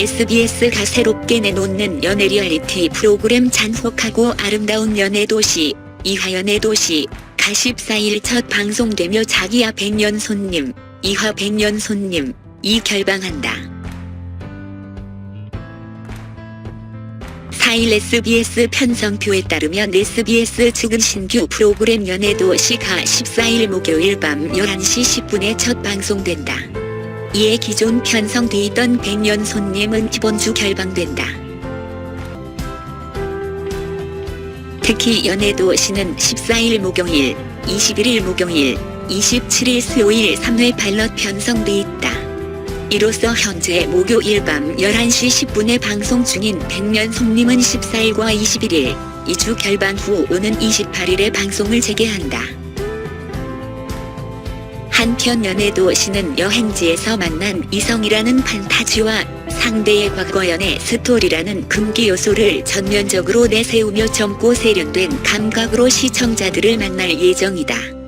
SBS가 새롭게 내놓는 연애 리얼리티 프로그램 잔혹하고 아름다운 연애 도시 이화연애 도시 가 14일 첫 방송되며 자기야 백년 손님 이화 백년 손님 이 결방한다. 4일 SBS 편성표에 따르면 SBS 측은 신규 프로그램 연애도시가 14일 목요일 밤 11시 10분에 첫 방송된다. 이에 기존 편성돼 있던 백년 손님은 이번 주 결방된다. 특히 연애도시는 14일 목요일, 21일 목요일, 27일 수요일 3회 발럿 편성돼 있다. 이로써 현재 목요일 밤 11시 10분에 방송 중인 백년 손님은 14일과 21일, 2주 결방 후 오는 28일에 방송을 재개한다. 한편 연애도 시는 여행지에서 만난 이성이라는 판타지와 상대의 과거 연애 스토리라는 금기 요소를 전면적으로 내세우며 젊고 세련된 감각으로 시청자들을 만날 예정이다.